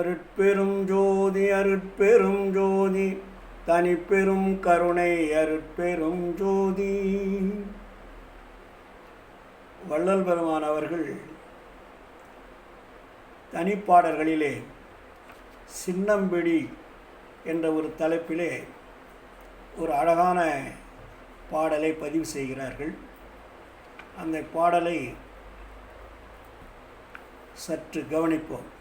அருட்பெரும் ஜோதி தனிப்பெரும் கருணை அருட்பெரும் ஜோதி. வள்ளல் பெருமான் அவர்கள் தனிப்பாடல்களிலே சின்னம்பிடி என்ற ஒரு தலைப்பிலே ஒரு அழகான பாடலை பதிவு செய்கிறார்கள். அந்த பாடலை சற்று கவனிப்போம்.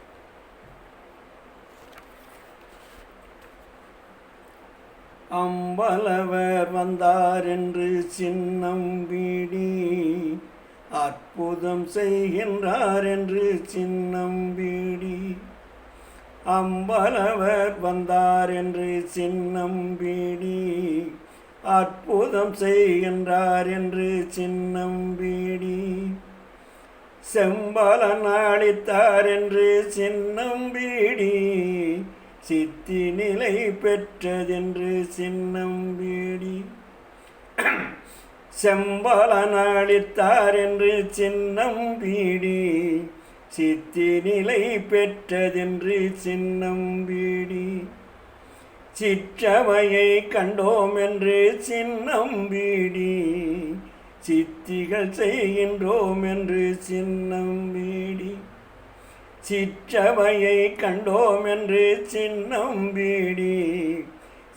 அம்பலவர் வந்தார் என்று சின்னம் வீடி அற்புதம் செய்கின்றார் என்று சின்னம் வீடி. அம்பலவர் வந்தார் என்று சின்னம் வீடி அற்புதம் செய்கின்றார் என்று சின்னம் வீடி. செம்பலன் அளித்தார் என்று சின்னம் வீடி சித்தி நிலை பெற்றதென்று சின்னம் வீடி. செம்பலன் அளித்தார் என்று சின்னம் வீடி. சித்தி நிலை பெற்றதென்று சின்னம் வீடி. சிற்றவையை கண்டோம் என்று சின்னம் வீடி. சித்திகள் செய்கின்றோம் என்று சின்னம் வீடி. சிற்றவையை கண்டோம் என்று சின்னம் பீடி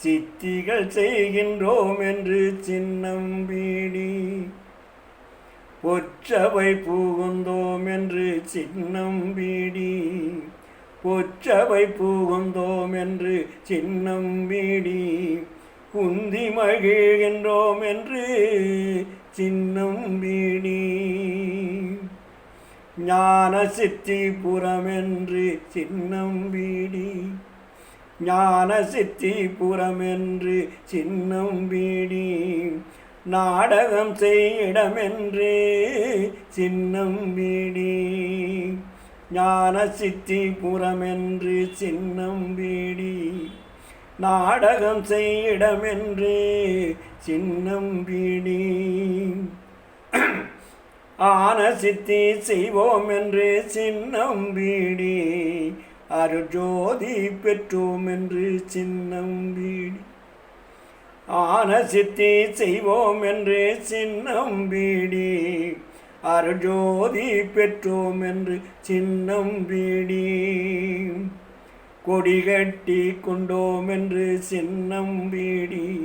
சித்திகள் செய்கின்றோம் என்று சின்னம் பீடி பொற்றவை புகுந்தோம் என்று சின்னம் பீடி பொற்றவை புகுந்தோம் என்று சின்னம் பீடி குந்தி மகிழ்கின்றோம் என்று சின்னம் பீடி ஞான சித்தி புறமென்று சின்னம் வீடி. ஞான சித்தி புறமென்று சின்னம் வீடி. நாடகம் செய்யிடமென்று சின்னம் வீடி. ஞான சித்தி புறமென்று சின்னம் வீடி. நாடகம் செய்யிடமென்று சின்னம் வீடி. ஆன சித்தி செய்வோம் என்று சின்னம் வீடி. அருஜோதி பெற்றோம் என்று சின்னம் வீடி. ஆன சித்தி செய்வோம் என்று சின்னம் வீடி. அருஜோதி பெற்றோம் என்று சின்னம் வீடி. கொடிகட்டி கொண்டோம் என்று சின்னம் வீடி.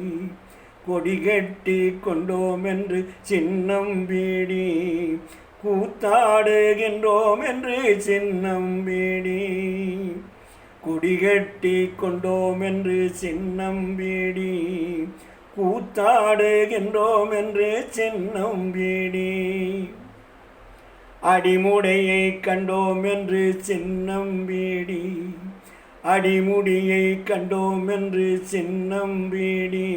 கொடிகட்டி கொண்டோம் என்று சின்னம் வீடி கூத்தாடுகின்றோம் என்று சின்னம் வீடி குடிகட்டி கொண்டோம் என்று சின்னம் வீடி கூத்தாடுகின்றோம் என்று சின்னம் வீடி அடிமுடையை கண்டோம் என்று சின்னம் வீடி அடிமுடியை கண்டோம் என்று சின்னம் வீடி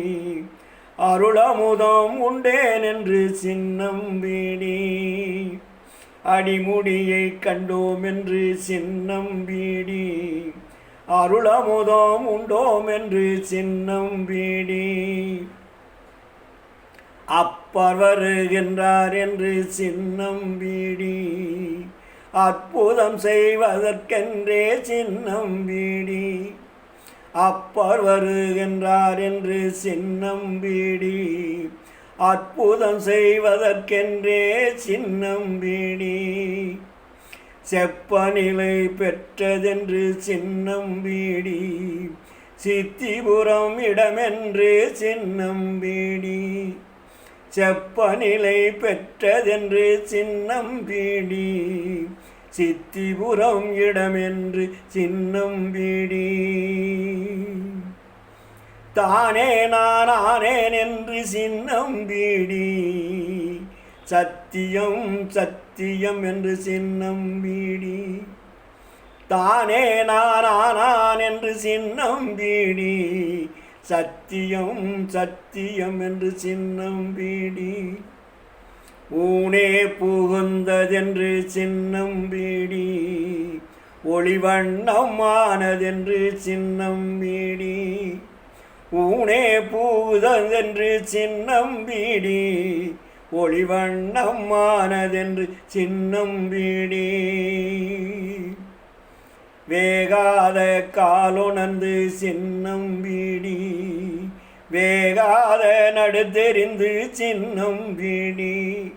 அருளமுதம் உண்டேன் என்று சின்னம் வீடி அடிமுடியை கண்டோம் என்று சின்னம் வீடி அருளமுதம் உண்டோம் என்று சின்னம் வீடி அப்பர் வருகின்றார் என்று சின்னம் வீடி அற்புதம் செய்வதற்கென்றே சின்னம் வீடி அப்பர் வருகின்றார் என்று சின்னம் வீடி அற்புதம் செய்வதற்கென்றே சின்னம் வீடி செப்பநிலை பெற்றதென்று சின்னம் வீடி சித்திபுரம் இடமென்று சின்னம் வீடி செப்பநிலை பெற்றதென்று சின்னம் வீடி சித்திபுரம் இடமென்று சின்னம் வீடி தானே நானானேன் என்று சின்னம் பீடி சத்தியம் சத்தியம் என்று சின்னம் பீடி தானே நானானான் என்று சின்னம் பீடி சத்தியம் சத்தியம் என்று சின்னம் பீடி ஊனே புகுந்ததென்று சின்னம் பீடி ஒளிவண்ணமானதென்று சின்னம் பீடி ஊனே பூதென்று சின்னம் வீடி ஒளிவண்ணமானதென்று சின்னம் வீடி வேகாத காலுணர்ந்து சின்னம் வீடி வேகாத நடுத்தெறிந்து சின்னம் வீடி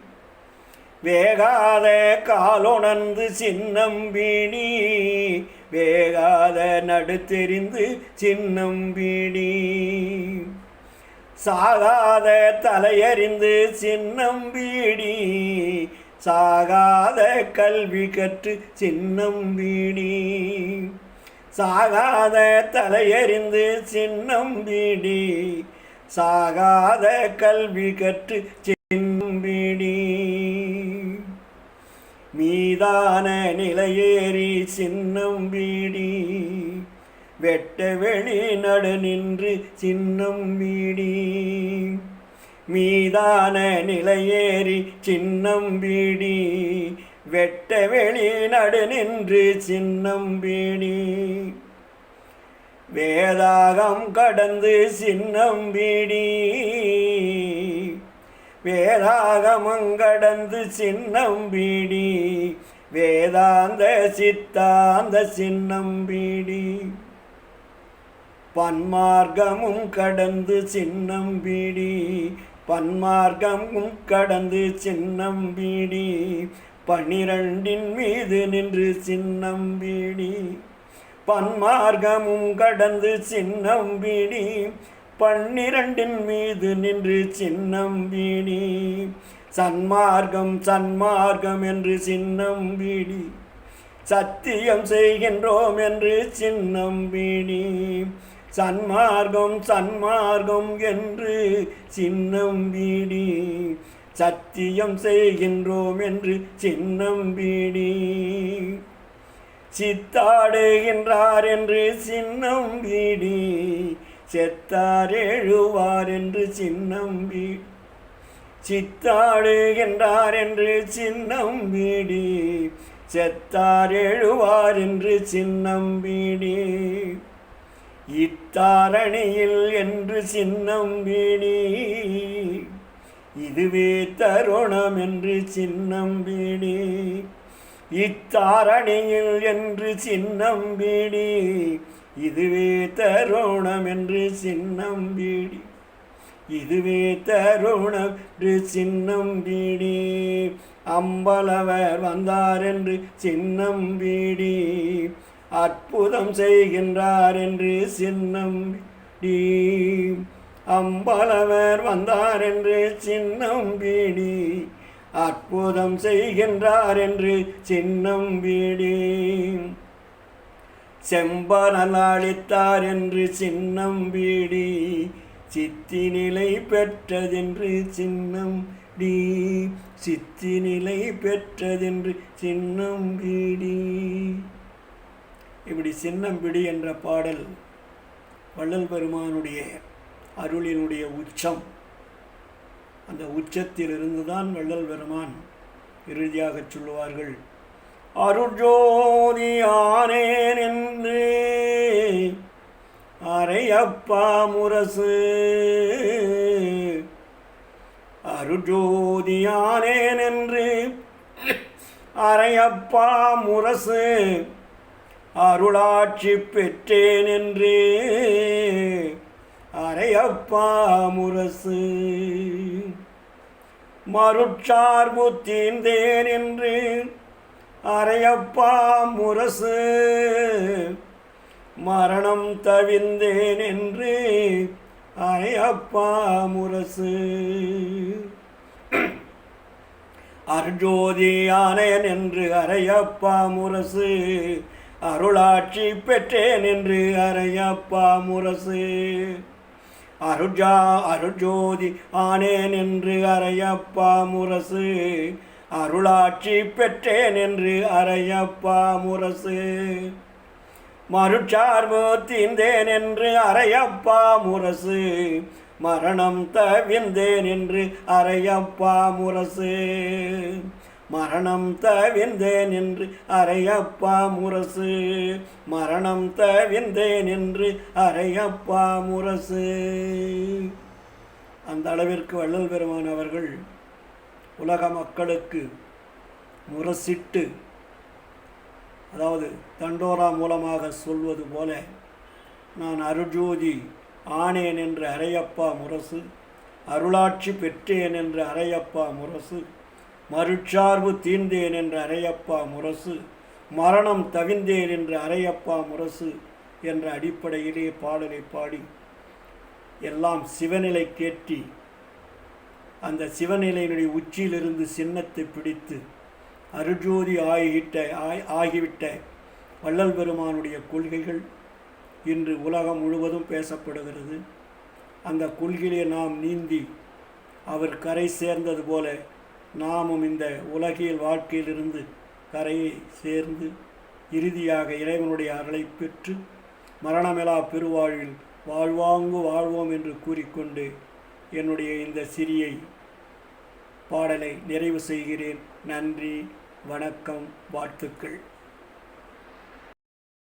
வேகாத காலுணர்ந்து சின்னம் வேகாத நடுத்தெறிந்து சின்னம் சாகாத தலையறிந்து சின்னம்பிடி சாகாத கல்வி கற்று சின்னம்பிடி சாகாத தலையறிந்து சின்னம்பீடி சாகாத கல்வி கற்று சின்னம்பீடி மீதான நிலையேறி சின்னம் வீடி. வெட்ட வெளி நடு நின்று சின்னம் வீடி. மீதான நிலையேறி சின்னம் வீடி. வெட்ட வெளி நடு நின்று சின்னம் வீடி. வேதாகம் கடந்து சின்னம் வீடி. வேதாகமங்கடந்து சின்னம் வீடி வேதாந்த சித்தாந்த சின்னம் வீடி பன்மார்க்கமும் கடந்து சின்னம் வீடி பன்மார்க்கமும் கடந்து சின்னம் வீடி பன்னிரண்டின் மீது நின்று சின்னம் வீடி பன்மார்க்கமும் கடந்து சின்னம் வீடி பன்னிரண்டின் மீது நின்று சின்னம் வீடி சன்மார்க்கம் சன்மார்க்கம் என்று சின்னம் வீடி சத்தியம் செய்கின்றோம் என்று சின்னம் வீடி சன்மார்க்கம் சன்மார்க்கம் என்று சின்னம் வீடி சத்தியம் செய்கின்றோம் என்று சின்னம் வீடி சித்தாடுகின்றார் என்று சின்னம் வீடி செத்தார் எழுவார் என்று சின்னம்பி சித்தாடுகின்றார் என்று சின்னம்பீடி செத்தார் எழுவார் என்று சின்னம்பீடி இத்தாரணியில் என்று சின்னம்பீடி இதுவே தருணம் என்று சின்னம்பீடி இத்தாரணியில் என்று சின்னம்பீடி இதுவே தருணம் என்று சின்னம் வீடி இதுவே தருணம் என்று சின்னம் வீடி அம்பலவர் வந்தார் என்று சின்னம் வீடி அற்புதம் செய்கின்றார் என்று சின்னம் வீடி அம்பலவர் வந்தார் என்று சின்னம் வீடி அற்புதம் செய்கின்றார் என்று சின்னம் வீடி செம்பனல் அளித்தார் என்று சின்னம் வீடி சித்தி நிலை பெற்றதென்று சின்னம் டி சித்தி நிலை பெற்றதென்று சின்னம் வீடி. இப்படி சின்னம் பிடி என்ற பாடல் வள்ளல் பெருமானுடைய அருளினுடைய உச்சம். அந்த உச்சத்திலிருந்து தான் வள்ளல் பெருமான் இறுதியாகச் சொல்லுவார்கள். அருஜோதி ஆனேன் என்று அரையப்பா முரசு. அருஜோதியானேன் என்று அரையப்பா முரசு. அருளாட்சி பெற்றேன் என்று அரையப்பா முரசு. மருட்சார்பு தீர்ந்தேன் என்று அரையப்பா முரசு மரணம் தவிந்தேன் என்று அரையப்பா முரசு. அர்ஜோதி ஆனேன் என்று அரையப்பா முரசு அருளாட்சி பெற்றேன் என்று அரையப்பா முரசு. அருஜா அருஜோதி ஆனேன் என்று அரையப்பா முரசு அருளாட்சி பெற்றேன் என்று அறையப்பா முரசு. மறுச்சார்பு தீந்தேன் என்று அரையப்பா முரசு. மரணம் தவிந்தேன் என்று அறையப்பா முரசு. மரணம் தவிந்தேன் என்று அறையப்பா முரசு. மரணம் தவிந்தேன் என்று அறையப்பா முரசு. அந்த அளவிற்கு வள்ளல் பெருமான் அவர்கள் உலக மக்களுக்கு முரசிட்டு அதாவது தண்டோரா மூலமாக சொல்வது போல நான் அருஜோதி ஆனேன் என்று அரையப்பா முரசு அருளாட்சி பெற்றேன் என்று அரையப்பா முரசு மறுச்சார்பு தீர்ந்தேன் என்று அரையப்பா முரசு மரணம் தவிந்தேன் என்று அரையப்பா முரசு என்ற அடிப்படையிலே பாடலை பாடி எல்லாம் சிவநிலை கேட்டி அந்த சிவநிலையினுடைய உச்சியிலிருந்து சின்னத்தை பிடித்து அருஜோதி ஆகிட்ட ஆய்- ஆகிவிட்ட வள்ளல் பெருமானுடைய கொள்கைகள் இன்று உலகம் முழுவதும் பேசப்படுகிறது. அந்த கொள்கையிலே நாம் நீந்தி அவர் கரை சேர்ந்தது போல நாமும் இந்த உலகியல் வாழ்க்கையிலிருந்து கரையை சேர்ந்து இறுதியாக இறைவனுடைய அருளை பெற்று மரணமிலா பெருவாழ்வில் வாழ்வாங்கு வாழ்வோம் என்று கூறிக்கொண்டு என்னுடைய இந்த சிறியை பாடலை நிறைவு செய்கிறேன். நன்றி வணக்கம் வாழ்த்துக்கள்.